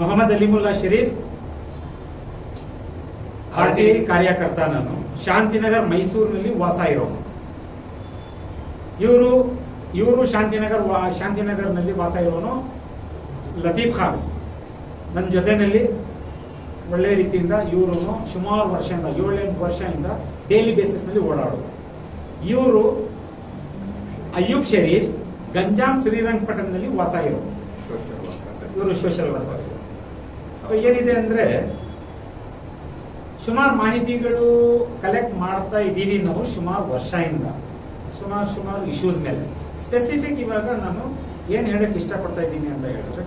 Mohammed Alimulla Sharif R T I ಕಾರ್ಯಕರ್ತ ನಾನು. ಶಾಂತಿನಗರ್ ಮೈಸೂರಿನಲ್ಲಿ ವಾಸ ಇರೋನು. ಇವರು ಇವರು ಶಾಂತಿನಗರ್ ಶಾಂತಿನಗರ್ನಲ್ಲಿ ವಾಸ ಇರೋನು ಲತೀಫ್ ಖಾನ್. ನನ್ನ ಜೊತೆನಲ್ಲಿ ಒಳ್ಳೆ ರೀತಿಯಿಂದ ಇವರು ಸುಮಾರು ವರ್ಷದಿಂದ ಏಳೆಂಟು ವರ್ಷದಿಂದ ಡೈಲಿ ಬೇಸಿಸ್ನಲ್ಲಿ ಓಡಾಡೋದು. ಇವರು ಅಯ್ಯೂಬ್ ಶರೀಫ್ ಗಂಜಾಂ ಶ್ರೀರಂಗಪಟ್ಟಣದಲ್ಲಿ ವಾಸ ಇರೋದು ಇವರು ಸೋಷಿಯಲ್ ವರ್ಕರ್. ಏನಿದೆ ಅಂದ್ರೆ, ಸುಮಾರು ಮಾಹಿತಿಗಳು ಕಲೆಕ್ಟ್ ಮಾಡ್ತಾ ಇದ್ದೀವಿ ನಾವು ಸುಮಾರು ವರ್ಷದಿಂದ. ಸುಮಾರು ಸುಮಾರು ಇಶ್ಯೂಸ್ ಮೇಲೆ. ಸ್ಪೆಸಿಫಿಕ್ ಇವಾಗ ನಾನು ಏನ್ ಹೇಳಕ್ ಇಷ್ಟಪಡ್ತಾ ಇದ್ದೀನಿ ಅಂತ ಹೇಳಿದ್ರೆ,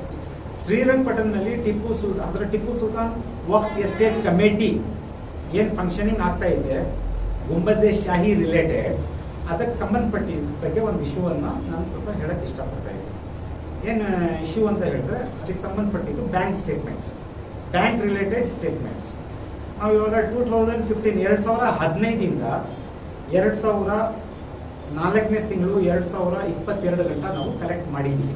ಶ್ರೀರಂಗಪಟ್ಟಣದಲ್ಲಿ ಟಿಪ್ಪು ಸುಲ್ತಾನ್ ಅದರ ಟಿಪ್ಪು ಸುಲ್ತಾನ್ ವಕ್ಫ್ ಎಸ್ಟೇಟ್ ಕಮಿಟಿ ಏನ್ ಫಂಕ್ಷನಿಂಗ್ ಆಗ್ತಾ ಇದೆ, ಗುಂಬಜೆ ಶಾಹಿ ರಿಲೇಟೆಡ್ ಅದಕ್ಕೆ ಸಂಬಂಧಪಟ್ಟಿದ ಬಗ್ಗೆ ಒಂದು ಇಶ್ಯೂ ಅನ್ನ ನಾನು ಸ್ವಲ್ಪ ಹೇಳಕ್ ಇಷ್ಟಪಡ್ತಾ ಇದ್ದೀನಿ. ಏನು ಇಶ್ಯೂ ಅಂತ ಹೇಳಿದ್ರೆ, ಅದಕ್ಕೆ ಸಂಬಂಧಪಟ್ಟಿದ್ದು bank statements bank related statements ನಾವು ಇವಾಗ ಟೂ ತೌಸಂಡ್ ಫಿಫ್ಟೀನ್ ಎರಡು ಸಾವಿರ ಹದಿನೈದಿಂದ ಎರಡು ಸಾವಿರ ನಾಲ್ಕನೇ ತಿಂಗಳು ಎರಡು ಸಾವಿರ ಇಪ್ಪತ್ತೆರಡು ಗಂಟ ನಾವು ಕಲೆಕ್ಟ್ ಮಾಡಿದ್ದೀವಿ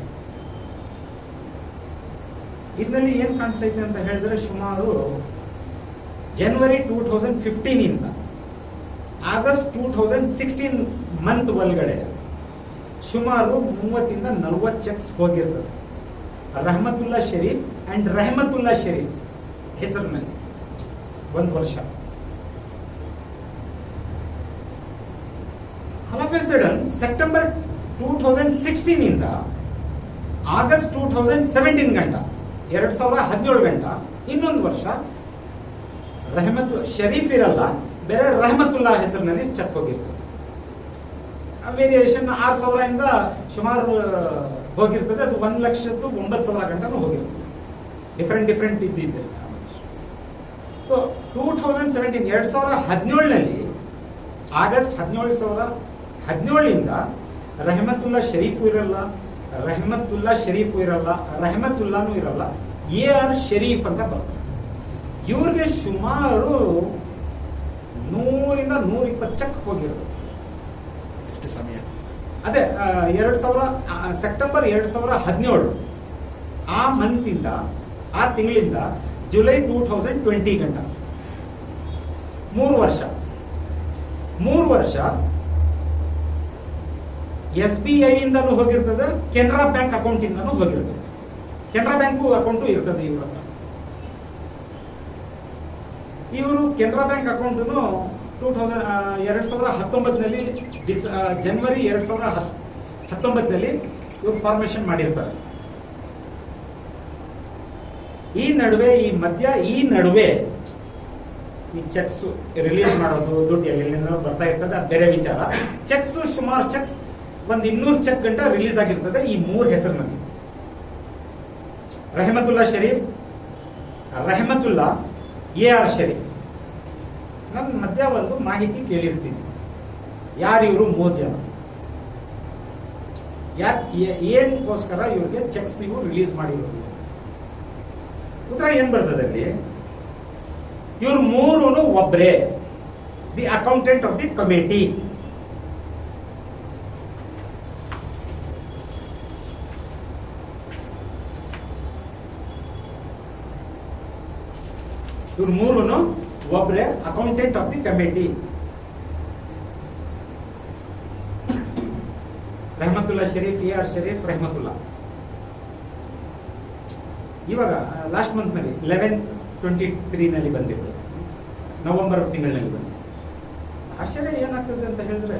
ಇದರಲ್ಲಿ ಏನು ಕಾಣಿಸ್ತೈತೆ ಅಂತ ಹೇಳಿದ್ರೆ ಸುಮಾರು ಜನವರಿ two thousand ಫಿಫ್ಟೀನಿಂದ August two thousand sixteen month ಒಳಗಡೆ ಸುಮಾರು ಮೂವತ್ತಿಂದ ನಲವತ್ತು ಚೆಕ್ಸ್ ಹೋಗಿರ್ತದೆ. ರಹಮತುಲ್ಲಾ ಶರೀಫ್ ಅಂಡ್ ರಹಮತುಲ್ಲಾ ಶರೀಫ್. ಹೆಸರಿನಲ್ಲಿ ಒಂದು ವರ್ಷ. Sudden September two thousand sixteen ಇಂದ ಆಗಸ್ಟ್ ಟೂ ತೌಸಂಡ್ ಸೆವೆಂಟೀನ್ ಗಂಟ, ಎರಡ್ ಸಾವಿರ ಹದಿನೇಳು ಗಂಟ, ಇನ್ನೊಂದು ವರ್ಷ ರಹಮತ್ ಶರೀಫ್ ಇರಲ್ಲ, ಬೇರೆ ರಹಮತುಲ್ಲಾ ಹೆಸರಿನಲ್ಲಿ ಚೆಕ್ ಹೋಗಿರ್ತದೆ. ವೇರಿಯೇಷನ್ ಆರು ಸಾವಿರದಿಂದ ಸುಮಾರು ಹೋಗಿರ್ತದೆ. ಅದು ಒಂದು ಲಕ್ಷದ್ದು ಒಂಬತ್ತು ಸಾವಿರ ಗಂಟನೂ ಹೋಗಿರ್ತದೆ. ಡಿಫ್ರೆಂಟ್ ಡಿಫ್ರೆಂಟ್ ಇದ್ದಿದ್ದೆ ಟೂ ತೌಸಂಡ್ ಸೆವೆಂಟೀನ್ ಎರಡು ಸಾವಿರ ಹದಿನೇಳನಲ್ಲಿ ಆಗಸ್ಟ್ ಹದಿನೇಳು ಸಾವಿರ ಹದಿನೇಳರಿಂದ ರೆಹಮತುಲ್ಲಾ ಶರೀಫು ಇರಲ್ಲ ರೆಹಮತುಲ್ಲಾ ಶರೀಫು ಇರಲ್ಲ ರೆಹಮತುಲ್ಲಾನು ಇರಲ್ಲ ಎ ಆರ್ ಶರೀಫ್ ಅಂತ ಬರ್ತಾರೆ. ಇವ್ರಿಗೆ ಸುಮಾರು ನೂರಿಂದ ನೂರ ಇಪ್ಪತ್ತು ಚೆಕ್ ಹೋಗಿರೋದು. ಎಷ್ಟು ಸಮಯ? ಅದೇ ಎರಡು ಸಾವಿರ ಸೆಪ್ಟೆಂಬರ್ ಎರಡು ಸಾವಿರ ಹದಿನೇಳು ಆ ಮಂತಿಂದ ಆ ತಿಂಗಳಿಂದ ಜುಲೈ ಟೂ ತೌಸಂಡ್ ಟ್ವೆಂಟಿ ಗಂಟ. ಮೂರು ವರ್ಷ. ಮೂರು ವರ್ಷ ಎಸ್ ಬಿ ಐ ಇಂದನೂ ಹೋಗಿರ್ತದೆ, ಕೆನರಾ ಬ್ಯಾಂಕ್ ಅಕೌಂಟ್ ಇಂದನೂ ಹೋಗಿರ್ತದೆ. ಕೆನರಾ ಬ್ಯಾಂಕು ಅಕೌಂಟು ಇರ್ತದೆ ಇವ್ರ ಇವರು ಕೆನರಾ ಬ್ಯಾಂಕ್ ಅಕೌಂಟನ್ನು ಟೂ ತೌಸಂಡ್ ಎರಡು ಸಾವಿರ ಡಿಸ್ ಜನವರಿ ಎರಡು ಸಾವಿರ ಹತ್- ಹತ್ತೊಂಬತ್ತರಲ್ಲಿ ಇವರು ಫಾರ್ಮೇಶನ್ ಮಾಡಿರ್ತಾರೆ. ಈ ನಡುವೆ, ಈ ಮಧ್ಯ, ಈ ನಡುವೆ ಈ ಚೆಕ್ಸ್ ರಿಲೀಸ್ ಮಾಡೋದು ದುಡ್ಡು ಎಲ್ಲಿಂದ ಬರ್ತಾ ಇರ್ತದೆ, ಅದು ಬೇರೆ ವಿಚಾರ. ಚೆಕ್ಸ್ ಸುಮಾರು ಚೆಕ್ಸ್ ಒಂದು ಇನ್ನೂರು ಚೆಕ್ ಗಂಟ ರಿಲೀಸ್ ಆಗಿರ್ತದೆ ಈ ಮೂರು ಹೆಸರಿನಲ್ಲಿ. Rehamatulla Sharif, Rehamatulla A R Sharif. ನನ್ನ ಮಧ್ಯ ಒಂದು ಮಾಹಿತಿ ಕೇಳಿರ್ತೀನಿ. ಯಾರು ಇವರು? ಮೂರು ಜನ. ಯಾಕೆ ಏನಕ್ಕೋಸ್ಕರ ಇವ್ರಿಗೆ ಚೆಕ್ಸ್ ನೀವು ರಿಲೀಸ್ ಮಾಡಿರೋದು ಉತ್ತರ ಏನ್ ಬರ್ತದೆ ಅಲ್ಲಿ? ಇವ್ರು ಮೂರು ಒಬ್ರೇ. The accountant of the committee ಇವ್ರು ಮೂರು ಒಬ್ರೆ accountant of the committee Rahamatulla Sharif, A R Sharif, Rahamatulla. ಇವಾಗ ಲಾಸ್ಟ್ ಮಂತ್ನಲ್ಲಿ ಲೆವೆನ್ ಟ್ವೆಂಟಿ ತ್ರೀನಲ್ಲಿ ಬಂದಿತ್ತು ನವೆಂಬರ್ ಬಂದಿತ್ತು ಆಶ್ಚರ್ಯ ಏನಾಗ್ತದೆ ಅಂತ ಹೇಳಿದ್ರೆ,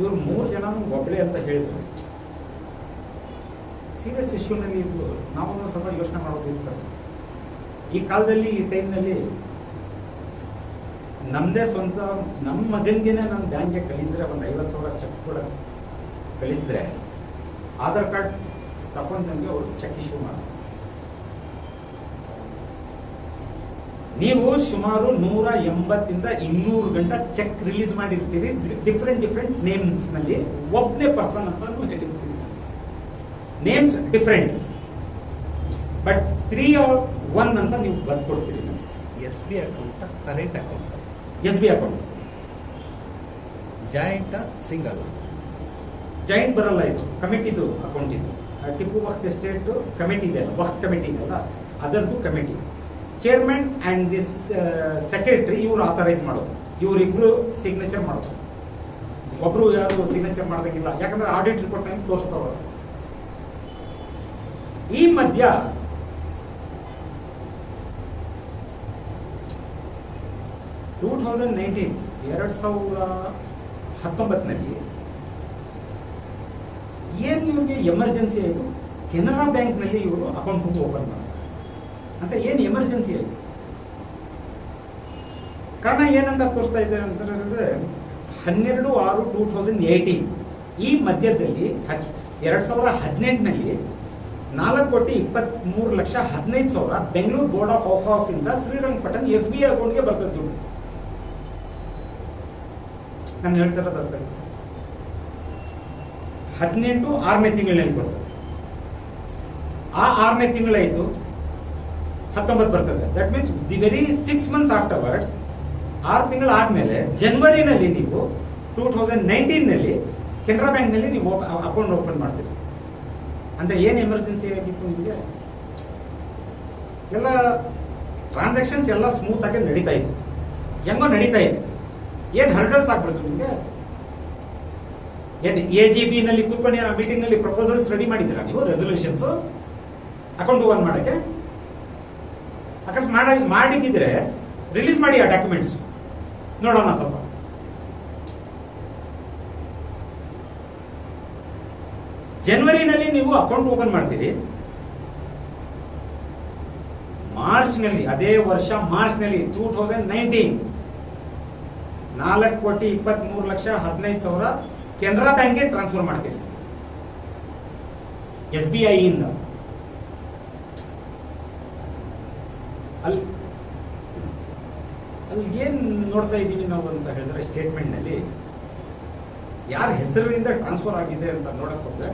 ಇವ್ರು ಮೂರು ಜನ ಒಬ್ಬಳೆ ಅಂತ ಹೇಳಿದ್ರು. ಸೀರಿಯಸ್ ಇಶ್ಯೂನಲ್ಲಿ ಇದ್ದು ನಾವು ಸ್ವಲ್ಪ ಯೋಚನೆ ಮಾಡೋದಿರ್ತಾರೆ ಈ ಕಾಲದಲ್ಲಿ, ಈ ಟೈಮ್ನಲ್ಲಿ ನಮ್ದೇ ಸ್ವಂತ ನಮ್ಮ ಮಗನ್ಗೆನೆ ನಾನು ಬ್ಯಾಂಕ್ಗೆ ಕಳಿಸಿದ್ರೆ ಒಂದು ಐವತ್ತು ಸಾವಿರ ಚೆಕ್ ಕೂಡ ಕಳಿಸಿದ್ರೆ, ಆಧಾರ್ ಕಾರ್ಡ್ ತಗೊಂಡು ನನಗೆ ಅವರು ಚೆಕ್ ಇಶ್ಯೂ ಮಾಡಿ ನೀವು ಸುಮಾರು ನೂರ ಎಂಬತ್ತಿಂದ ಇನ್ನೂರು ಗಂಟ ಚೆಕ್ ರಿಲೀಸ್ ಮಾಡಿರ್ತೀರಿ. ಡಿಫ್ರೆಂಟ್ ಡಿಫ್ರೆಂಟ್ ನೇಮ್ಸ್ನಲ್ಲಿ. ಒಬ್ಬನೇ ಪರ್ಸನ್ ಅಂತ ಹೇಳಿರ್ತೀರಿ. Names different but three R one ಅಂತ ನೀವು ಬರ್ಕೊಡ್ತೀರಿ. S B account current account S B account joint single joint ಬರಲ್ಲ ಇದು. ಕಮಿಟಿದು ಅಕೌಂಟ್ ಇದು. ಟಿಪ್ಪು ವಕ್ತ್ ಎಸ್ಟೇಟ್ ಕಮಿಟಿ ಇದೆ ಅಲ್ಲ ವಕ್ತ್ ಕಮಿಟಿ ಇದೆಯಲ್ಲ ಅದರದ್ದು committee chairman and this secretary ಇವ್ರು ಆಥರೈಸ್ ಮಾಡೋದು. ಇವರಿಬ್ರು ಸಿಗ್ನೇಚರ್ ಮಾಡೋದು. ಒಬ್ರು ಯಾರು ಸಿಗ್ನೇಚರ್ ಮಾಡ್ದಂಗಿಲ್ಲ. ಯಾಕಂದ್ರೆ ಆಡಿಟ್ ರಿಪೋರ್ಟ್ನಲ್ಲಿ ತೋರಿಸ್ತಾವ ಈ ಮಧ್ಯ ಟೂ ತೌಸಂಡ್ ನೈನ್ಟೀನ್ ಎರಡ್ ಸಾವಿರ ಹತ್ತೊಂಬತ್ತನಲ್ಲಿ ಏನು ಇವ್ರಿಗೆ ಎಮರ್ಜೆನ್ಸಿ ಆಯಿತು? ಕೆನರಾ ಬ್ಯಾಂಕ್ನಲ್ಲಿ ಇವರು ಅಕೌಂಟ್ ಬುಕ್ ಓಪನ್ ಮಾಡ್ತಾರೆ ಅಂತ ಏನು ಎಮರ್ಜೆನ್ಸಿ ಆಗಿದೆ ಕಾರಣ ಏನಂತ ತೋರಿಸ್ತಾ ಇದ್ದಾರೆ ಹೇಳಿದ್ರೆ, ಹನ್ನೆರಡು ಆರು ಟೂ ತೌಸಂಡ್ ಏಯ್ಟೀನ್ ಈ ಮಧ್ಯದಲ್ಲಿ ಹತ್ ಎರಡು ಸಾವಿರದ ಹದಿನೆಂಟನಲ್ಲಿ ನಾಲ್ಕು ಕೋಟಿ ಇಪ್ಪತ್ತ್ಮೂರು ಲಕ್ಷ ಹದಿನೈದು ಸಾವಿರ Bengaluru board of of of ಇಂದ ಶ್ರೀರಂಗಪಟ್ಟಣ ಎಸ್ ಬಿ ಐ ಅಕೌಂಟ್ಗೆ ಬರ್ತದೆ ದುಡ್ಡು. ನಾನು ಹೇಳ್ತಿರೋದು ಅರ್ಥ ಸರ್ ಹದಿನೆಂಟು ಆರನೇ ತಿಂಗಳಿನಲ್ಲಿ ಬರ್ತದೆ. ಆ ಆರನೇ ತಿಂಗಳಾಯ್ತು. ಹತ್ತೊಂಬತ್ತು ಬರ್ತದೆ. That means the very six months afterwards ಆರು ತಿಂಗಳು ಆದ್ಮೇಲೆ ಜನವರಿನಲ್ಲಿ ನೀವು ಟೂ ತೌಸಂಡ್ ನೈನ್ಟೀನ್ನಲ್ಲಿ ಕೆನರಾ ಬ್ಯಾಂಕ್ನಲ್ಲಿ ನೀವು ಅಕೌಂಟ್ ಓಪನ್ ಮಾಡ್ತೀರಿ. ಅಂದ್ರೆ ಏನು ಎಮರ್ಜೆನ್ಸಿ ಆಗಿತ್ತು ನಿಮಗೆ? ಎಲ್ಲ ಟ್ರಾನ್ಸಾಕ್ಷನ್ಸ್ ಎಲ್ಲ ಸ್ಮೂತ್ ಆಗಿ ನಡೀತಾ ಇತ್ತು. ಹೆಂಗೋ ನಡೀತಾ ಇತ್ತು. ಏನು ಹರ್ಡಲ್ಸ್ ಆಗ್ಬಿಡ್ತು ನಿಮಗೆ? ಏನು ಎ ಜಿ ಬಿ ನಲ್ಲಿ ಕೂತ್ಕೊಂಡು ಮೀಟಿಂಗ್ನಲ್ಲಿ ಪ್ರಪೋಸಲ್ಸ್ ರೆಡಿ ಮಾಡಿದ್ದೀರಾ ನೀವು? ರೆಸೊಲ್ಯೂಷನ್ಸ್ ಅಕೌಂಟ್ ಓಪನ್ ಮಾಡಕ್ಕೆ? ಅಕಸ್ಮಾತ್ ಮಾಡಿ ಮಾಡಿದ್ದಿದ್ರೆ ರಿಲೀಸ್ ಮಾಡಿ ಆ ಡಾಕ್ಯುಮೆಂಟ್ಸ್ ನೋಡೋಣ ಸ್ವಲ್ಪ. ಜನವರಿನಲ್ಲಿ ನೀವು ಅಕೌಂಟ್ ಓಪನ್ ಮಾಡ್ತೀರಿ. ಮಾರ್ಚ್ನಲ್ಲಿ ಅದೇ ವರ್ಷ ಮಾರ್ಚ್ನಲ್ಲಿ ಟೂ ತೌಸಂಡ್ ನೈನ್ಟೀನ್ ನಾಲ್ಕು ಕೋಟಿ ಇಪ್ಪತ್ಮೂರು ಲಕ್ಷ ಹದಿನೈದು ಸಾವಿರ ಕೆನರಾ ಬ್ಯಾಂಕ್ಗೆ ಟ್ರಾನ್ಸ್ಫರ್ ಮಾಡ್ತೀರಿ. ಎಸ್ ಬಿ ಐ ಇಂದ ಅಲ್ಲಿ ಅಲ್ಲಿ ಏನ್ ನೋಡ್ತಾ ಇದ್ದೀವಿ ನಾವು ಅಂತ ಹೇಳಿದ್ರೆ ಸ್ಟೇಟ್ಮೆಂಟ್ನಲ್ಲಿ ಯಾರ ಹೆಸರಿನಿಂದ ಟ್ರಾನ್ಸ್ಫರ್ ಆಗಿದೆ ಅಂತ ನೋಡಕ್ ಹೋದ್ರೆ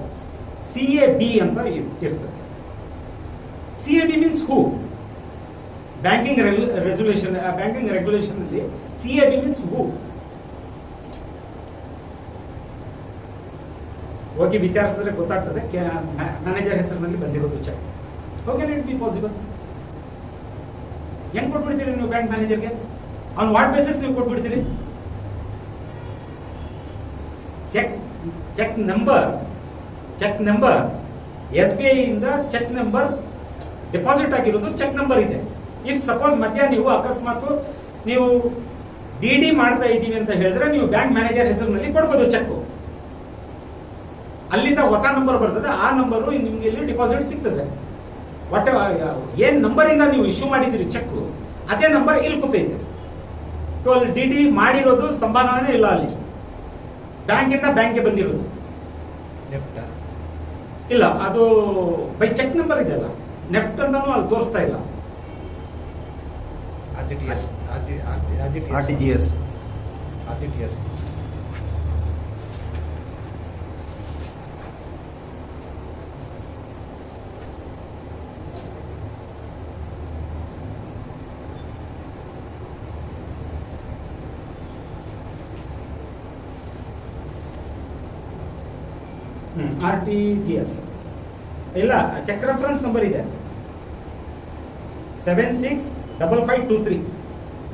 ಸಿ ಎ ಬಿ ಅಂತ ಇರ್- ಇರ್ತದೆ. C A B means who? Banking resolution banking regulation ಅಲ್ಲಿ C A B means who? ಹೋಗಿ ವಿಚಾರಿಸಿದ್ರೆ ಗೊತ್ತಾಗ್ತದೆ ಮ್ಯಾನೇಜರ್ ಹೆಸರಿನಲ್ಲಿ ಬಂದಿರೋದು ಚೆಕ್. ಹೋಗಿ ಇಟ್ ಬಿ ಪಾಸಿಬಲ್ ಹೆಂಗ್ ಕೊಟ್ಬಿಡ್ತೀರಿ ನೀವು ಬ್ಯಾಂಕ್ ಮ್ಯಾನೇಜರ್ಗೆ? ಆನ್ ವಾಟ್ ಬೇಸಿಸ್ ನೀವು ಕೊಟ್ಬಿಡ್ತೀರಿ? Cheque cheque number cheque number S B I ಇಂದ ಚೆಕ್ ನಂಬರ್ ಡೆಪಾಸಿಟ್ ಆಗಿರೋದು ಚೆಕ್ ನಂಬರ್ ಇದೆ. ಇಫ್ ಸಪೋಸ್ ಮಧ್ಯ ನೀವು ಅಕಸ್ಮಾತ್ ನೀವು ಡಿ ಡಿ ಮಾಡ್ತಾ ಇದ್ದೀವಿ ಅಂತ ಹೇಳಿದ್ರೆ ನೀವು ಬ್ಯಾಂಕ್ ಮ್ಯಾನೇಜರ್ ಹೆಸರಿನಲ್ಲಿ ಕೊಡ್ಬೋದು ಚೆಕ್ ಅಲ್ಲಿಂದ ಹೊಸ ನಂಬರ್ ಬರ್ತದೆ, ಆ ನಂಬರು ನಿಮ್ಗೆ ಇಲ್ಲಿ ಡಿಪಾಸಿಟ್ ಸಿಗ್ತದೆ. ವಾಟ್ ಏನ್ ನಂಬರ್ ಇಂದ ನೀವು ಇಶ್ಯೂ ಮಾಡಿದಿರಿ ಚೆಕ್ ಅದೇ ನಂಬರ್ ಇಲ್ಲಿ ಕೂತೈತೆ. ಸೊ ಅಲ್ಲಿ ಡಿ ಡಿ ಮಾಡಿರೋದು ಸಂಭಾವನೆ ಇಲ್ಲ ಅಲ್ಲಿ. ಬ್ಯಾಂಕಿಂದ ಬ್ಯಾಂಕ್ಗೆ ಬಂದಿರೋದು. ನೆಫ್ಟ್ ಇಲ್ಲ ಅದು ಬೈ ಚೆಕ್ ನಂಬರ್ ಇದೆಯಲ್ಲ ನೆಫ್ಟ್ ಅಂತಾನು ಅಲ್ಲಿ ತೋರಿಸ್ತಾ ಇಲ್ಲ. R G T G S T R T G S R G T S R T G S ಇಲ್ಲ ಚೆಕ್ ರೆಫರೆನ್ಸ್ ನಂಬರ್ ಇದೆ. Seven six double five two three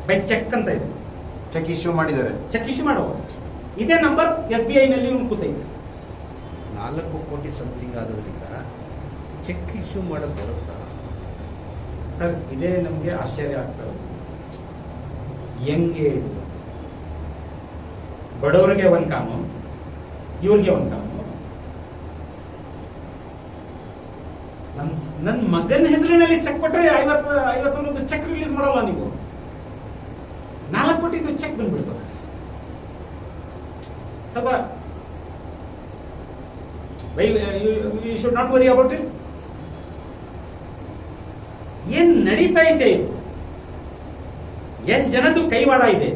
by cheque ಅಂತ ಇದೆ. Cheque issue ಮಾಡಿದ್ದಾರೆ. Cheque issue ಮಾಡುವ. ಇದೇ number S B ಐನಲ್ಲಿ ನಲ್ಲಿ ಕೂತೈತೆ ನಾಲ್ಕು ಕೋಟಿ ಸಮಥಿಂಗ್ ಆಗೋದ್ರಿಂದ ಚೆಕ್ ಇಶ್ಯೂ ಮಾಡಕ್ ಬರುತ್ತಾ? ಸರ್ ಇದೇ ನಮಗೆ ಆಶ್ಚರ್ಯ ಆಗ್ತದೆ ಹೆಂಗೆ ಇದು? ಬಡವರಿಗೆ ಒಂದು ಕಾನೂನು ಇವ್ರಿಗೆ ಒಂದು ಕಾನೂನು ನನ್ನ ಮಗನ ಹೆಸರಿನಲ್ಲಿ ಚೆಕ್ ಕೊಟ್ಟರೆ ಐವತ್ತು ಐವತ್ತು ಸಾವಿರದ ಚೆಕ್ ರಿಲೀಸ್ ಮಾಡಲ್ಲ ನೀವು. ನಾಲ್ಕು ಕೋಟಿದು ಚೆಕ್ ಬಂದ್ಬಿಡ್ಬೇಕು ಸದಾ you should not worry about it ಏನ್ ನಡೀತಾ ಇದೆ ಇದು? ಎಷ್ಟು ಜನದ್ದು ಕೈವಾಡ ಇದೆ?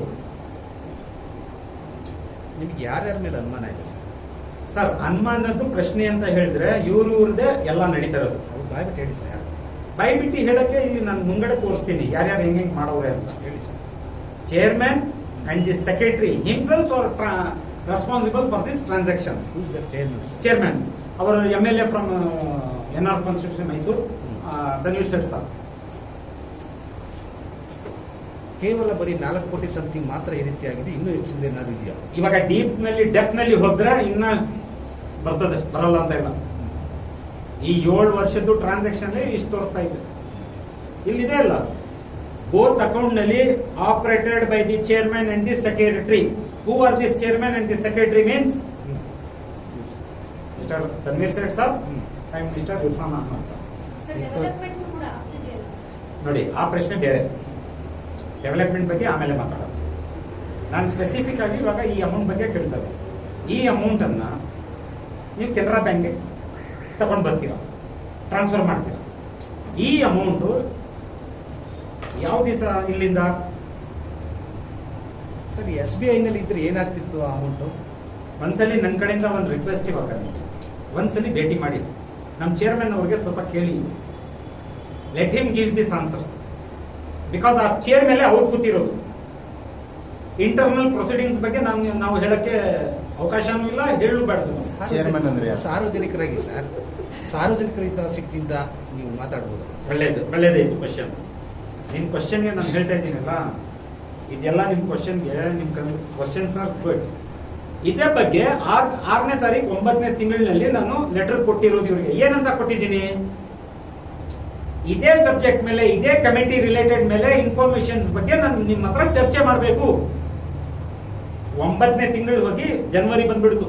ನಿಮ್ಗೆ ಯಾರ್ಯಾರ ಮೇಲೆ ಅನುಮಾನ ಇದೆ? ಸರ್ ಅನುಮಾನದ್ದು ಪ್ರಶ್ನೆ ಅಂತ ಹೇಳಿದ್ರೆ ಇವ್ರ ಇವ್ರದೇ ಎಲ್ಲ ನಡೀತಾ ಇರೋದು. ದಯವಿಟ್ಟು ಹೇಳಿ ಸರ್ ದಯವಿಟ್ಟು ಹೇಳಕ್ಕೆ ಇಲ್ಲಿ ನಾನು ಮುಂಗಡೆ ತೋರಿಸ್ತೀನಿ. ಯಾರ್ಯಾರು ಹೆಂಗೆ ಹೆಂಗೆ ಮಾಡೋರೆ ಅಂತ ಹೇಳಿ sir. Chairman and the secretary himselves are responsible for this transactions chairman ಅವರು M L A from N R constitution Mysuru the news set sir ಕೇವಲ ಬರೀ ನಾಲ್ಕು ಕೋಟಿ ಸಮಥಿಂಗ್ ಮಾತ್ರ ಈ ರೀತಿಯಾಗಿದೆ. ಇನ್ನೂ ಹೆಚ್ಚಿಂದ ಏನಾದ್ರು ಇದೆಯಾ? ಇವಾಗ ಡೀಪ್ನಲ್ಲಿ ಡೆಪ್ನಲ್ಲಿ ಹೋದ್ರೆ ಇನ್ನ ಬರ್ತದೆ ಬರಲ್ಲ ಅಂತ ಹೇಳ ಈ ಏಳು ವರ್ಷದ್ದು ಟ್ರಾನ್ಸಾಕ್ಷನ್ ಇಷ್ಟು ತೋರಿಸ್ತಾ ಇದೆ. ಇಲ್ಲಿದೆ ಅಲ್ಲ ಬೋತ್ ಅಕೌಂಟ್ನಲ್ಲಿ operated by the chairman and the secretary who are this chairman and the secretary means mister Tanveer Sait sab. And mister Irfan Ahmed sab ನೋಡಿ ಆ ಪ್ರಶ್ನೆ ಬೇರೆ. ಡೆವಲಪ್ಮೆಂಟ್ ಬಗ್ಗೆ ಆಮೇಲೆ ಮಾತಾಡೋದು ನಾನು ಸ್ಪೆಸಿಫಿಕ್ ಆಗಿ ಇವಾಗ ಈ ಅಮೌಂಟ್ ಬಗ್ಗೆ ಕೇಳ್ತೇವೆ ಈ ಅಮೌಂಟ್ ಅನ್ನ ನೀವು ಕೆನರಾ ಬ್ಯಾಂಕ್ಗೆ ತಗೊಂಡು ಬರ್ತೀರಾ. ಟ್ರಾನ್ಸ್ಫರ್ ಮಾಡ್ತೀರಾ. ಈ ಅಮೌಂಟು ಯಾವ ದಿವಸ ಇಲ್ಲಿಂದ? ಸರಿ ಎಸ್ ಬಿ ಐನಲ್ಲಿ ಇದ್ರೆ ಏನಾಗ್ತಿತ್ತು ಆ ಅಮೌಂಟು ಒಂದ್ಸಲಿ ನನ್ನ ಕಡೆಯಿಂದ ಒಂದು ರಿಕ್ವೆಸ್ಟ್ ಇವಾಗ ನಿಮಗೆ ಒಂದ್ಸಲಿ ಭೇಟಿ ಮಾಡಿ. ನಮ್ಮ ಚೇರ್ಮನ್ ಅವ್ರಿಗೆ ಸ್ವಲ್ಪ ಕೇಳಿ. Let him give this answers because ಆ ಚೇರ್ ಮೇಲೆ ಅವ್ರು ಕೂತಿರೋದು. ಇಂಟರ್ನಲ್ ಪ್ರೊಸೀಡಿಂಗ್ಸ್ ಬಗ್ಗೆ ನಾವು ನಾವು ಹೇಳಕ್ಕೆ ಅವಕಾಶನೂ ಇಲ್ಲ ಹೇಳಬಾರ್ದು. ಚೇರ್ಮನ್ ಅಂದ್ರೆ ಸಾರ್ವಜನಿಕರಾಗಿ ಸರ್ ಸಾರ್ವಜನಿಕರಿಂದ ಹಿತಾಸಕ್ತಿಯಿಂದ ನೀವು ಮಾತಾಡ್ಬೋದು ಒಳ್ಳೇದು ಒಳ್ಳೇದು ಇದು ಕ್ವಶನ್ ನಿಮ್ಮ ಕ್ವಶನ್ಗೆ ನಾನು ಹೇಳ್ತಾ ಇದ್ದೀನಲ್ಲ ಇದೆಲ್ಲ ನಿಮ್ಮ ಕ್ವಶನ್ಗೆ ನಿಮ್ಮ ಕ್ವಶನ್ಸ್ ಆರ್ ಗುಡ್ ಇದೇ ಬಗ್ಗೆ ಆರ್ ಆರನೇ ತಾರೀಕು ಒಂಬತ್ತನೇ ತಿಂಗಳಿನಲ್ಲಿ ನಾನು ಲೆಟರ್ ಕೊಟ್ಟಿರೋದು ಇವರಿಗೆ. ಏನಂತ ಕೊಟ್ಟಿದ್ದೀನಿ? ಇದೇ ಸಬ್ಜೆಕ್ಟ್ ಮೇಲೆ ಇದೇ ಕಮಿಟಿ ರಿಲೇಟೆಡ್ ಮೇಲೆ ಇನ್ಫಾರ್ಮೇಶನ್ಸ್ ಬಗ್ಗೆ ನಾನು ನಿಮ್ಮ ಹತ್ರ ಚರ್ಚೆ ಮಾಡಬೇಕು. ಒಂಬತ್ತನೇ ತಿಂಗಳು ಹೋಗಿ ಜನವರಿ ಬಂದ್ಬಿಡ್ತು.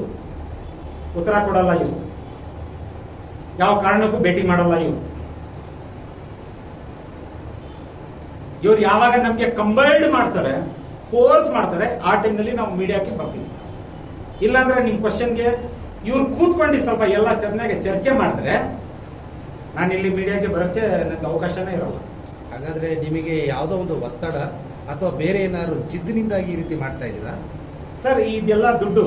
ಉತ್ತರ ಕೊಡಲ್ಲ ಇವು ಯಾವ ಕಾರಣಕ್ಕೂ ಭೇಟಿ ಮಾಡಲ್ಲ ಇವು ಇವ್ರು ಯಾವಾಗ ನಮಗೆ ಕಂಬೈಲ್ಡ್ ಮಾಡ್ತಾರೆ ಫೋರ್ಸ್ ಮಾಡ್ತಾರೆ, ಆ ಟೈಮ್ನಲ್ಲಿ ನಾವು ಮೀಡಿಯಾಕ್ಕೆ ಬರ್ತೀವಿ. ಇಲ್ಲಾಂದ್ರೆ ನಿಮ್ಮ ಕ್ವಶನ್ಗೆ ಇವ್ರು ಕೂತ್ಕೊಂಡು ಸ್ವಲ್ಪ ಎಲ್ಲ ಚೆನ್ನಾಗಿ ಚರ್ಚೆ ಮಾಡಿದ್ರೆ ನಾನು ಇಲ್ಲಿ ಮೀಡಿಯಾಗೆ ಬರೋಕ್ಕೆ ನನಗೆ ಅವಕಾಶನೇ ಇರಲ್ಲ. ಹಾಗಾದ್ರೆ ನಿಮಗೆ ಯಾವುದೋ ಒಂದು ಒತ್ತಡ ಅಥವಾ ಬೇರೆ ಏನಾದ್ರು ಜಿದ್ದಿನಿಂದಾಗಿ ಈ ರೀತಿ ಮಾಡ್ತಾ ಇದ್ದೀರಾ? ಸರ್ ಇದೆಲ್ಲ ದುಡ್ಡು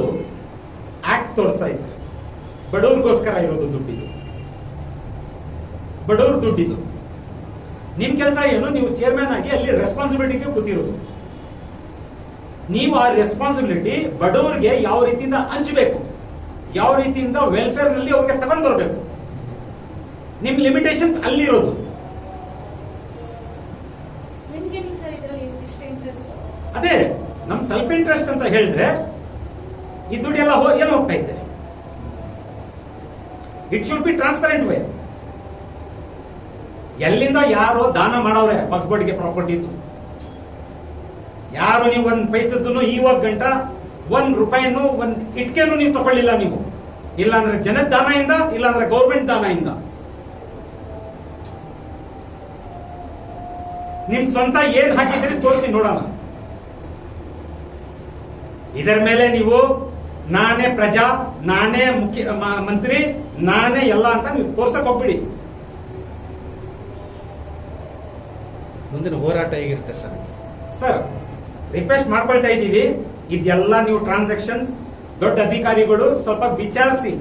ಆಕ್ಟ್ ತೋರಿಸ್ತಾ ಇದೆ ಬಡವ್ರಿಗೋಸ್ಕರ ಇರೋದು ದುಡ್ಡಿದು ಬಡವ್ರ ದುಡ್ಡಿದು ನಿಮ್ ಕೆಲಸ ಏನು? ನೀವು ಚೇರ್ಮನ್ ಆಗಿ ಅಲ್ಲಿ ರೆಸ್ಪಾನ್ಸಿಬಿಲಿಟಿಗೆ ಕೂತಿರೋದು. ನೀವು ಆ ರೆಸ್ಪಾನ್ಸಿಬಿಲಿಟಿ ಬಡವರಿಗೆ ಯಾವ ರೀತಿಯಿಂದ ಹಂಚಬೇಕು? ಯಾವ ರೀತಿಯಿಂದ ವೆಲ್ಫೇರ್ನಲ್ಲಿ ಅವ್ರಿಗೆ ತಗೊಂಡ್ ಬರಬೇಕು ನಿಮ್ ಲಿಮಿಟೇಷನ್ಸ್ ಅಲ್ಲಿರೋದು. ಅದೇ. ನಮ್ ಸೆಲ್ಫ್ ಇಂಟ್ರೆಸ್ಟ್ ಅಂತ ಹೇಳಿದ್ರೆ, ಈ ದುಡ್ಡೆಲ್ಲ ಏನು ಹೋಗ್ತಾ ಇದೆ? It should be transparent way ಎಲ್ಲಿಂದ ಯಾರೋ ದಾನ ಮಾಡವ್ರೆ ಪಕ್ಬಡಿಗೆ ಪ್ರಾಪರ್ಟೀಸ್ ಯಾರು ನೀವು ಒಂದು ಪೈಸದ್ದು ಇವಾಗ ಗಂಟ ಒಂದ್ ರೂಪಾಯಿನೂ, ಒಂದ್ ಇಟ್ಕೆನೂ ನೀವು ತಗೊಳ್ಳಿಲ್ಲ ನೀವು. ಇಲ್ಲಾಂದ್ರೆ ಜನದ ದಾನದಿಂದ ಇಲ್ಲಾಂದ್ರೆ ಗೌರ್ಮೆಂಟ್ ದಾನದಿಂದ ನಿಮ್ ಸ್ವಂತ ಏನ್ ಹಾಕಿದ್ರಿ ತೋರಿಸಿ ನೋಡೋಣ. ಇದರ ಮೇಲೆ ನೀವು ನಾನೇ ಪ್ರಜಾ ನಾನೇ ಮುಖ್ಯ ಮಂತ್ರಿ ನಾನೇ ಎಲ್ಲ ಅಂತ ನೀವು ತೋರ್ಸಕ್ ಹೋಗ್ಬಿಡಿ. ಮುಂದಿನ ಹೋರಾಟ ಹೇಗಿರುತ್ತೆ ಸರ್? ಸರ್ ರಿಕ್ವೆಸ್ಟ್ ಮಾಡ್ಕೊಳ್ತಾ ಇದ್ದೀವಿ. ಇದೆಲ್ಲ ನೀವು ಟ್ರಾನ್ಸಾಕ್ಷನ್ಸ್ ದೊಡ್ಡ ಅಧಿಕಾರಿಗಳು ಸ್ವಲ್ಪ ವಿಚಾರಿಸಿ.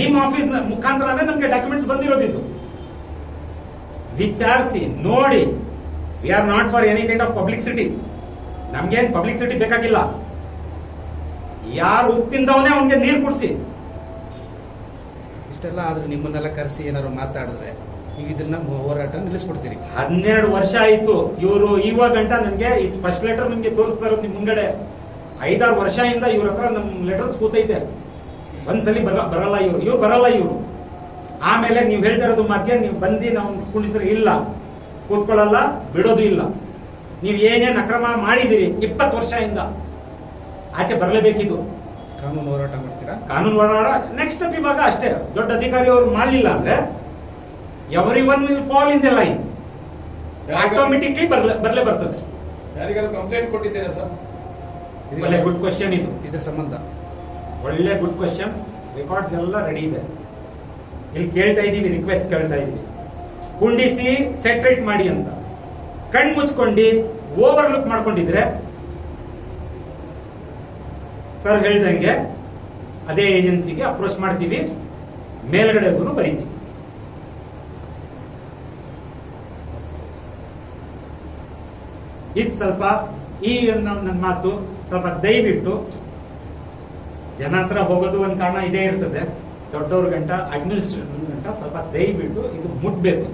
ನಿಮ್ಮ ಆಫೀಸ್ ಮುಖಾಂತರನೇ ನಮಗೆ ಡಾಕ್ಯುಮೆಂಟ್ಸ್ ಬಂದಿರೋದಿದ್ದು ವಿಚಾರಿಸಿ ನೋಡಿ. We are not for any kind of publicity ನಮ್ಗೇನು ಪಬ್ಲಿಕ್ ಸಿಟಿ ಬೇಕಾಗಿಲ್ಲ. ಯಾರು ಉಪ್ಪಿಂದವನೇ ಅವನಿಗೆ ನೀರು ಕುಡಿಸಿ. ಇಷ್ಟೆಲ್ಲ ಆದ್ರೆ ನಿಮ್ಮನ್ನೆಲ್ಲ ಕರೆಸಿ ಏನಾದ್ರು ಮಾತಾಡಿದ್ರೆ ನೀವು ಇದನ್ನ ಹೋರಾಟ ನಿಲ್ಲಿಸ್ಬಿಡ್ತೀರಿ. ಹನ್ನೆರಡು ವರ್ಷ ಆಯ್ತು. ಇವರು ಇವಾಗ ಗಂಟ ಇದು ಫಸ್ಟ್ ಲೆಟರ್ ನಿಮಗೆ ತೋರಿಸ್ತಾ ಇರೋದು ನಿಮ್ ಮುಂಗಡೆ. ಐದಾರು ವರ್ಷದಿಂದ ಇವ್ರ ಹತ್ರ ನಮ್ಮ ಲೆಟರ್ಸ್ ಕೂತೈತೆ. ಒಂದ್ಸಲಿ ಬರ ಬರಲ್ಲ ಇವ್ರು. ಇವ್ರು ಬರಲ್ಲ ಇವರು. ಆಮೇಲೆ ನೀವು ಹೇಳ್ತಾ ಇರೋದು ನೀವು ಬಂದು ನಾವು ಕುಣಿಸಿದ್ರೆ ಇಲ್ಲ. ಕೂತ್ಕೊಳ್ಳಲ್ಲ ಬಿಡೋದು ಇಲ್ಲ. ನೀವು ಏನೇನು ಅಕ್ರಮ ಮಾಡಿದಿರಿ ಇಪ್ಪತ್ತು ವರ್ಷದಿಂದ. ಆಚೆ ಬರಲೇಬೇಕಿದು. ಕಾನೂನು ಹೋರಾಟ ಮಾಡ್ತೀರಾ? ಕಾನೂನು ಹೋರಾಟ ನೆಕ್ಸ್ಟ್ ಸ್ಟೆಪ್ ಇವಾಗ ಅಷ್ಟೇ. ದೊಡ್ಡ ಅಧಿಕಾರಿ ಅವರು ಮಾಡಲಿಲ್ಲ ಅಂದ್ರೆ every one will fall in the line automatically ಬರ್ಲೇ ಬರಲೇ ಬರ್ತದೆ. ಕಂಪ್ಲೇಂಟ್ ಕೊಟ್ಟಿದ್ದೀರಾ ಸರ್? ಒಳ್ಳೆ ಗುಡ್ ಕ್ವಶನ್ ಇದು. ಇದ್ರ ಸಂಬಂಧ? ಒಳ್ಳೆ ಗುಡ್ ಕ್ವಶನ್ ರೆಕಾರ್ಡ್ಸ್ ಎಲ್ಲ ರೆಡಿ ಇದೆ. ಇಲ್ಲಿ ಕೇಳ್ತಾ ಇದೀವಿ ರಿಕ್ವೆಸ್ಟ್ ಕೇಳ್ತಾ ಇದೀವಿ. ಕುಂಡಿಸಿ ಸೆಟ್ರೇಟ್ ಮಾಡಿ ಅಂತ. ಕಣ್ ಮುಚ್ಕೊಂಡು ಓವರ್ ಲುಕ್ ಮಾಡ್ಕೊಂಡಿದ್ರೆ ಸರ್ ಹೇಳಿದಂಗೆ ಅದೇ ಏಜೆನ್ಸಿಗೆ ಅಪ್ರೋಚ್ ಮಾಡ್ತೀವಿ. ಮೇಲ್ಗಡೆಗೂ ಬರೀತೀವಿ. ಇದು ಸ್ವಲ್ಪ ಈ ನನ್ನ ಮಾತು ಸ್ವಲ್ಪ ದಯವಿಟ್ಟು ಜನ ಹತ್ರ ಹೋಗೋದು ಒಂದು ಕಾರಣ ಇದೇ ಇರ್ತದೆ. ದೊಡ್ಡವ್ರ ಗಂಟ, ಅಡ್ಮಿನಿಸ್ಟ್ರೇಟರ್ ಗಂಟ ಸ್ವಲ್ಪ ದಯವಿಟ್ಟು ಇದು ಮುಟ್ಬೇಕು.